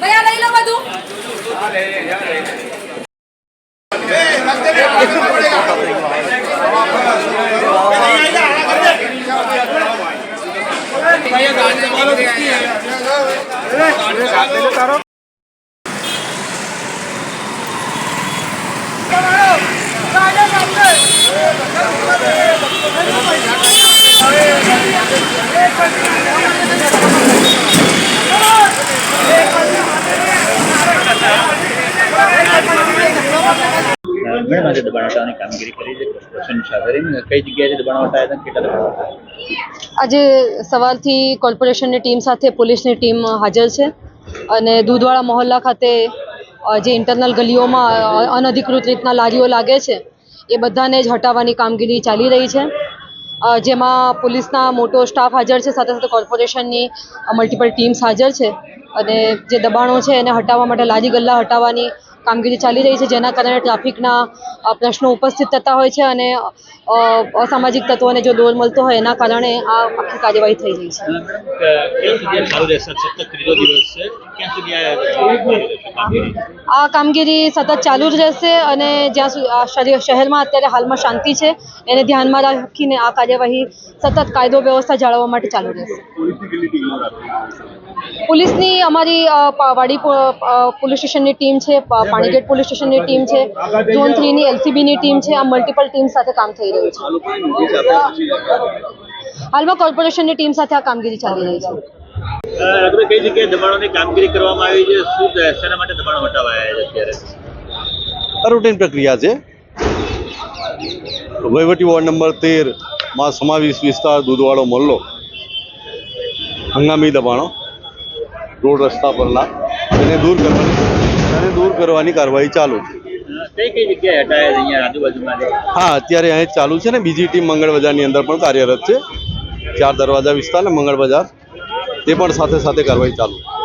ભૈયા લઈ લો બધું આજે સવારથી કોર્પોરેશનની ટીમ સાથે પોલીસની ટીમ હાજર છે અને દૂધવાળા મહોલ્લા ખાતે જે ઇન્ટરનલ ગલીઓમાં અનધિકૃત રીતના લારીઓ લાગે છે, એ બધાને જ હટાવવાની કામગીરી ચાલી રહી છે. જેમાં પોલીસના મોટો સ્ટાફ હાજર છે, સાથે સાથે કોર્પોરેશનની મલ્ટિપલ ટીમ્સ હાજર છે. અને જે દબાણો છે એને હટાવવા માટે લારી ગલ્લા હટાવવાની કામગીરી ચાલી રહી છે જેના કારણે ટ્રાફિકના પ્રશ્નો ઉપસ્થિત થતા હોય છે અને અસામાજિક તત્વોને જો દોર મળતો હોય એના કારણે આ આખી કાર્યવાહી થઈ રહી છે. આ કામગીરી સતત ચાલુ જ રહેશે અને જ્યાં સુધી શહેરમાં અત્યારે હાલમાં શાંતિ છે એને ધ્યાનમાં રાખીને આ કાર્યવાહી સતત કાયદો વ્યવસ્થા જાળવવા માટે ચાલુ રહેશે. પોલીસની અમારી વાડી પોલીસ સ્ટેશનની ટીમ છે પાણીગેટ પોલીસ સ્ટેશનની ટીમ છે ઝોન થ્રીની એલસીબીની ટીમ છે આ મલ્ટિપલ ટીમ સાથે કામ થઈ રહ્યું છે. હાલમાં કોર્પોરેશનની ટીમ સાથે આ કામગીરી ચાલી રહી છે. આપણે કઈ જગ્યાએ દબાણોની કામગીરી કરવામાં આવી છે? શું શેના માટે દબાણો હટાવાયા છે અત્યારે? રૂટીન પ્રક્રિયા છે. વહીવટી વોર્ડ નંબર તેરમાં સમાવેશ વિસ્તાર દૂધવાળો મોલ્લો. હંગામી દબાણો. રોડ રસ્તા પરના એને દૂર કરવાની કરવાની કાર્યવાહી ચાલુ છે? હા અત્યારે અહીં ચાલુ છે ને. બીજી ટીમ મંગળ બજારની અંદર પણ કાર્યરત છે. ચાર દરવાજા વિસ્તાર ને મંગળ બજાર. તે પણ સાથે સાથે કાર્યવાહી ચાલુ છે.